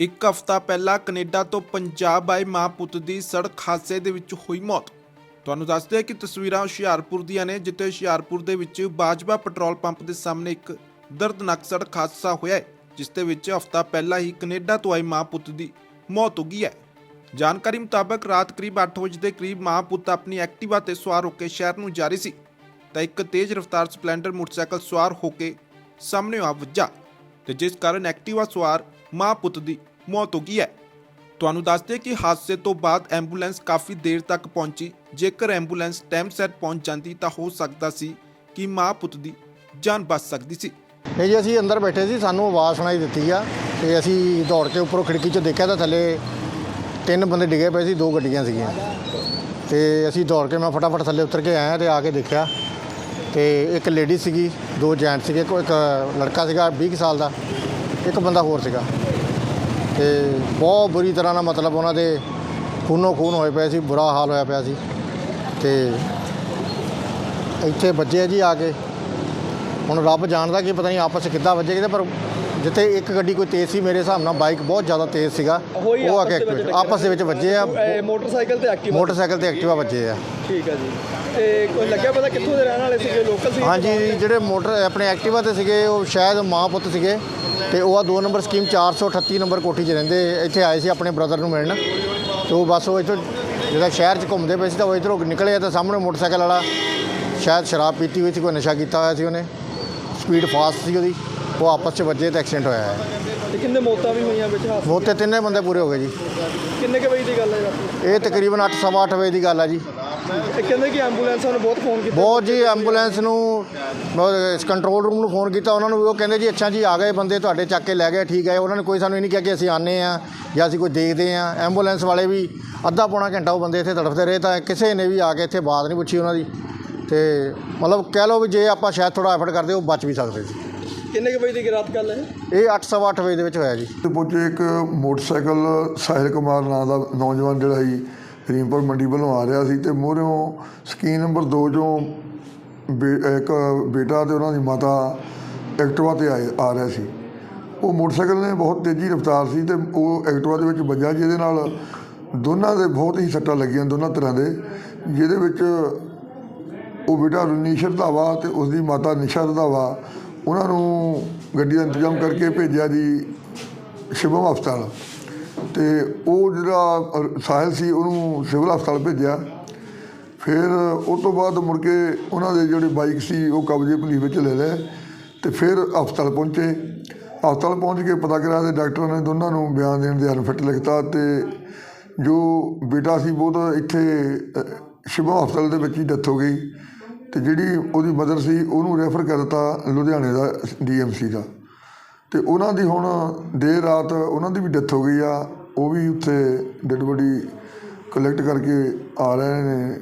ਇੱਕ ਹਫ਼ਤਾ ਪਹਿਲਾਂ ਕੈਨੇਡਾ ਤੋਂ ਪੰਜਾਬ ਆਏ ਮਾਂ ਪੁੱਤ ਦੀ ਸੜਕ ਹਾਦਸੇ ਦੇ ਵਿੱਚ ਹੋਈ ਮੌਤ। ਤੁਹਾਨੂੰ ਦੱਸਦੇ ਹਾਂ ਕਿ ਤਸਵੀਰਾਂ ਹੁਸ਼ਿਆਰਪੁਰ ਦੀਆਂ ਨੇ, ਜਿੱਥੇ ਹੁਸ਼ਿਆਰਪੁਰ ਦੇ ਵਿੱਚ ਬਾਜਵਾ ਪੈਟਰੋਲ ਪੰਪ ਦੇ ਸਾਹਮਣੇ ਇੱਕ ਦਰਦਨਾਕ ਸੜਕ ਹਾਦਸਾ ਹੋਇਆ ਹੈ, ਜਿਸ ਦੇ ਵਿੱਚ ਹਫ਼ਤਾ ਪਹਿਲਾਂ ਹੀ ਕੈਨੇਡਾ ਤੋਂ ਆਏ ਮਾਂ ਪੁੱਤ ਦੀ ਮੌਤ ਹੋ ਗਈ ਹੈ। ਜਾਣਕਾਰੀ ਮੁਤਾਬਕ ਰਾਤ ਕਰੀਬ 8 ਵਜੇ ਦੇ ਕਰੀਬ ਮਾਂ ਪੁੱਤ ਆਪਣੀ ਐਕਟਿਵਾ ਤੇ ਸਵਾਰ ਹੋ ਕੇ ਸ਼ਹਿਰ ਨੂੰ ਜਾ ਰਹੀ ਸੀ। ਤਾਂ ਇੱਕ ਤੇਜ਼ ਰਫ਼ਤਾਰ ਸਪਲੈਂਡਰ ਮੋਟਰਸਾਈਕਲ ਸਵਾਰ ਹੋ ਕੇ ਸਾਹਮਣੇ ਆ ਵੱਜਾ ਤੇ ਜਿਸ ਕਾਰਨ ਐਕਟਿਵਾ ਸਵਾਰ ਮਾਂ ਪੁੱਤ ਦੀ ਮੌਤ ਹੋ ਗਈ ਹੈ। ਤੁਹਾਨੂੰ ਦੱਸਦੇ ਕਿ ਹਾਦਸੇ ਤੋਂ ਬਾਅਦ ਐਂਬੂਲੈਂਸ ਕਾਫੀ ਦੇਰ ਤੱਕ ਪਹੁੰਚੀ। ਜੇਕਰ ਐਂਬੂਲੈਂਸ ਟਾਈਮ ਸਿਰ ਪਹੁੰਚ ਜਾਂਦੀ ਤਾਂ ਹੋ ਸਕਦਾ ਸੀ ਕਿ ਮਾਂ ਪੁੱਤ ਦੀ ਜਾਨ ਬਚ ਸਕਦੀ ਸੀ। ਇਹ ਜੀ ਅਸੀਂ ਅੰਦਰ ਬੈਠੇ ਸੀ, ਸਾਨੂੰ ਆਵਾਜ਼ ਸੁਣਾਈ ਦਿੱਤੀ ਆ ਤੇ ਅਸੀਂ ਦੌੜ ਕੇ ਉੱਪਰੋਂ ਖਿੜਕੀ 'ਚੋਂ ਦੇਖਿਆ ਤਾਂ ਥੱਲੇ ਤਿੰਨ ਬੰਦੇ ਡਿੱਗੇ ਪਏ ਸੀ, ਦੋ ਗੱਡੀਆਂ ਸੀਗੀਆਂ। ਤੇ ਅਸੀਂ ਦੌੜ ਕੇ ਮੈਂ ਫਟਾਫਟ ਥੱਲੇ ਉਤਰ ਕੇ ਆਇਆ ਤੇ ਆ ਕੇ ਦੇਖਿਆ ਤੇ ਇੱਕ ਲੇਡੀ ਸੀਗੀ, ਦੋ ਜੈਂਟ ਸੀਗੇ ਕੋਈ ਇੱਕ ਲੜਕਾ ਸੀਗਾ 20 ਕੁ ਸਾਲ ਦਾ, ਇੱਕ ਬੰਦਾ ਹੋਰ ਸੀਗਾ। ਤੇ ਬਹੁਤ ਬੁਰੀ ਤਰ੍ਹਾਂ ਨਾਲ ਮਤਲਬ ਉਹਨਾਂ ਦੇ ਖੂਨੋ ਖੂਨ ਹੋਏ ਪਏ ਸੀ ਬੁਰਾ ਹਾਲ ਹੋਇਆ ਪਿਆ ਸੀ। ਤੇ ਇੱਥੇ ਵੱਜੇ ਆ ਜੀ ਆ ਕੇ। ਹੁਣ ਰੱਬ ਜਾਣਦਾ ਕਿ ਪਤਾ ਨਹੀਂ ਆਪਸ 'ਚ ਕਿੱਦਾਂ ਵੱਜੇ ਕਿਤੇ ਪਰ ਜਿੱਥੇ ਇੱਕ ਗੱਡੀ ਕੋਈ ਤੇਜ਼ ਸੀ ਮੇਰੇ ਹਿਸਾਬ ਨਾਲ ਬਾਈਕ ਬਹੁਤ ਜ਼ਿਆਦਾ ਤੇਜ਼ ਸੀਗਾ। ਉਹ ਆ ਕੇ ਵਿੱਚ ਆਪਸ ਦੇ ਵਿੱਚ ਵੱਜੇ ਆ। ਮੋਟਰਸਾਈਕਲ ਤੇ ਐਕਟਿਵਾ ਮੋਟਰਸਾਈਕਲ ਤੇ ਐਕਟਿਵਾ ਵੱਜੇ ਆ। ਠੀਕ ਹੈ ਜੀ। ਤੇ ਕੋਈ ਲੱਗਿਆ ਪਤਾ ਕਿੱਥੋਂ ਦੇ ਰਹਿਣ ਵਾਲੇ ਸੀਗੇ? ਲੋਕਲ ਸੀ ਹਾਂਜੀ ਜਿਹੜੇ ਮੋਟਰ ਆਪਣੇ ਐਕਟਿਵਾ ਤੇ ਸੀਗੇ ਉਹ ਸ਼ਾਇਦ ਮਾਂ ਪੁੱਤ ਸੀਗੇ। ਤੇ ਉਹ ਆ 2 ਨੰਬਰ ਸਕੀਮ 438 ਨੰਬਰ ਕੋਠੀ 'ਚ ਰਹਿੰਦੇ। ਇੱਥੇ ਆਏ ਸੀ ਆਪਣੇ ਬ੍ਰਦਰ ਨੂੰ ਮਿਲਣ। ਤੇ ਉਹ ਬਸ ਉਹ ਇੱਥੋਂ ਜਿਹੜਾ ਸ਼ਹਿਰ 'ਚ ਘੁੰਮਦੇ ਪਏ ਸੀ ਤਾਂ ਉਹ ਇੱਧਰੋਂ ਨਿਕਲੇ ਤਾਂ ਸਾਹਮਣੇ ਮੋਟਰਸਾਈਕਲ ਵਾਲਾ। ਸ਼ਾਇਦ ਸ਼ਰਾਬ ਪੀਤੀ ਹੋਈ ਸੀ ਕੋਈ ਨਸ਼ਾ ਕੀਤਾ ਹੋਇਆ ਸੀ ਉਹਨੇ। ਸਪੀਡ ਫਾਸਟ ਸੀ ਉਹਦੀ। ਉਹ ਆਪਸ 'ਚ ਵੱਜੇ ਤੇ ਐਕਸੀਡੈਂਟ ਹੋਇਆ ਹੈ। ਤੇ ਕਿੰਨੇ ਮੌਤਾਂ ਵੀ ਹੋਈਆਂ ਵਿੱਚ ਹਾਦਸੇ? ਉਹ ਤੇ ਤਿੰਨੇ ਬੰਦੇ ਪੂਰੇ ਹੋ ਗਏ ਜੀ। ਕਿੰਨੇ ਕੁ ਵਜੇ ਦੀ ਗੱਲ ਹੈ ਇਹ ਤਕਰੀਬਨ 8:30 ਵਜੇ ਦੀ ਗੱਲ ਆ ਜੀ। ਕਹਿੰਦੇ ਕਿ ਐਂਬੂਲੈਂਸਾਂ ਨੂੰ ਬਹੁਤ ਫੋਨ ਕੀਤਾ। ਬਹੁਤ ਜੀ ਐਂਬੂਲੈਂਸ ਨੂੰ ਇਸ ਕੰਟਰੋਲ ਰੂਮ ਨੂੰ ਫੋਨ ਕੀਤਾ। ਉਹਨਾਂ ਨੂੰ ਵੀ ਉਹ ਕਹਿੰਦੇ ਜੀ ਅੱਛਾ ਜੀ ਆ ਗਏ ਬੰਦੇ ਤੁਹਾਡੇ ਚੱਕ ਕੇ ਲੈ ਗਏ ਠੀਕ ਹੈ। ਉਹਨਾਂ ਨੇ ਕੋਈ ਸਾਨੂੰ ਇਹ ਨਹੀਂ ਕਿਹਾ ਕਿ ਅਸੀਂ ਆਨੇ ਆ ਜਾਂ ਅਸੀਂ ਕੋਈ ਦੇਖਦੇ ਆ ਐਂਬੂਲੈਂਸ ਵਾਲੇ ਵੀ ਅੱਧਾ ਪੌਣਾ ਘੰਟਾ ਉਹ ਬੰਦੇ ਇੱਥੇ ਤੜਫਦੇ ਰਹੇ ਤਾਂ ਕਿਸੇ ਨੇ ਵੀ ਆ ਕੇ ਇੱਥੇ ਬਾਤ ਨਹੀਂ ਪੁੱਛੀ ਉਹਨਾਂ ਦੀ। ਤੇ ਮਤਲਬ ਕਹਿ ਲਓ ਵੀ ਜੇ ਆਪਾਂ ਸ਼ਾਇਦ ਥੋੜਾ ਐਫਰਟ ਕਰਦੇ ਉਹ ਬਚ ਵੀ ਸਕਦੇ ਸੀ। ਕਿੰਨੇ ਕੁ ਵਜੇ ਦੀ ਰਾਤ ਗੱਲ ਹੈ? ਇਹ 8:30 ਵਜੇ ਦੇ ਵਿੱਚ ਹੋਇਆ ਜੀ। ਤੇ ਪਹੁੰਚੇ ਇੱਕ ਮੋਟਰਸਾਈਕਲ ਸਾਹਿਲ ਕੁਮਾਰ ਨਾਂ ਦਾ ਨੌਜਵਾਨ ਜਿਹੜਾ ਸੀ ਰੀਮਪੁਰ ਮੰਡੀ ਵੱਲੋਂ ਆ ਰਿਹਾ ਸੀ ਤੇ ਮੋਹਰਿਓਂ ਸਕੀਨ ਨੰਬਰ 2 ਚੋਂ ਬੇ- ਇੱਕ ਬੇਟਾ ਤੇ ਉਹਨਾਂ ਦੀ ਮਾਤਾ ਐਕਟਿਵਾ ਤੇ ਆਏ, ਆ ਰਿਹਾ ਸੀ। ਉਹ ਮੋਟਰਸਾਈਕਲ ਨੇ ਬਹੁਤ ਤੇਜ਼ੀ ਰਫ਼ਤਾਰ ਸੀ ਤੇ ਉਹ ਐਕਟਿਵਾ ਦੇ ਵਿੱਚ ਵੱਜਾ ਜਿਹਦੇ ਨਾਲ ਦੋਨਾਂ ਦੇ ਬਹੁਤ ਹੀ ਸੱਟਾਂ ਲੱਗੀਆਂ ਦੋਨਾਂ ਤਰ੍ਹਾਂ ਦੇ, ਜਿਹਦੇ ਵਿੱਚ ਉਹ ਬੇਟਾ ਰੁਨੀਸ਼ ਰਧਾਵਾ ਤੇ ਉਸ ਦੀ ਮਾਤਾ ਨਿਸ਼ਾ ਰਧਾਵਾ, ਉਹਨਾਂ ਨੂੰ ਗੱਡੀ ਦਾ ਇੰਤਜ਼ਾਮ ਕਰਕੇ ਭੇਜਿਆ ਜੀ ਸ਼ਿਵਮ ਹਸਪਤਾਲ। ਤੇ ਉਹ ਜਿਹੜਾ ਸਾਹਿਲ ਸੀ ਉਹਨੂੰ ਸਿਵਲ ਹਸਪਤਾਲ ਭੇਜਿਆ। ਫਿਰ ਉਹ ਤੋਂ ਬਾਅਦ ਮੁੜ ਕੇ ਉਹਨਾਂ ਦੇ ਜਿਹੜੇ ਬਾਈਕ ਸੀ ਉਹ ਕਬਜ਼ੇ ਪੁਲਿਸ ਵਿੱਚ ਲੈ ਲਏ ਤੇ ਫਿਰ ਹਸਪਤਾਲ ਪਹੁੰਚੇ। ਹਸਪਤਾਲ ਪਹੁੰਚ ਕੇ ਪਤਾ ਕਰਿਆ ਤੇ ਡਾਕਟਰਾਂ ਨੇ ਦੋਨਾਂ ਨੂੰ ਬਿਆਨ ਦੇਣ ਦੇ ਅਨਫਿਟ ਲਿਖਤਾ ਤੇ ਜੋ ਬੇਟਾ ਸੀ ਬਹੁਤ ਇੱਥੇ ਅ, ਸ਼ਿਵਾ ਹਸਪਤਾਲ ਦੇ ਵਿੱਚ ਹੀ ਡੈਥ ਹੋ ਗਈ ਤੇ ਜਿਹੜੀ ਉਹਦੀ ਮਦਰ ਸੀ ਉਹਨੂੰ ਰੈਫਰ ਕਰ ਦਿੱਤਾ ਲੁਧਿਆਣੇ ਦਾ ਡੀਐਮਸੀ ਦਾ। ਅਤੇ ਉਹਨਾਂ ਦੀ ਹੁਣ ਦੇਰ ਰਾਤ ਉਹਨਾਂ ਦੀ ਵੀ ਡੈਥ ਹੋ ਗਈ ਆ, ਉਹ ਵੀ ਉੱਥੇ ਡੈਡ ਬੋਡੀ ਕਲੈਕਟ ਕਰਕੇ ਆ ਰਹੇ ਨੇ।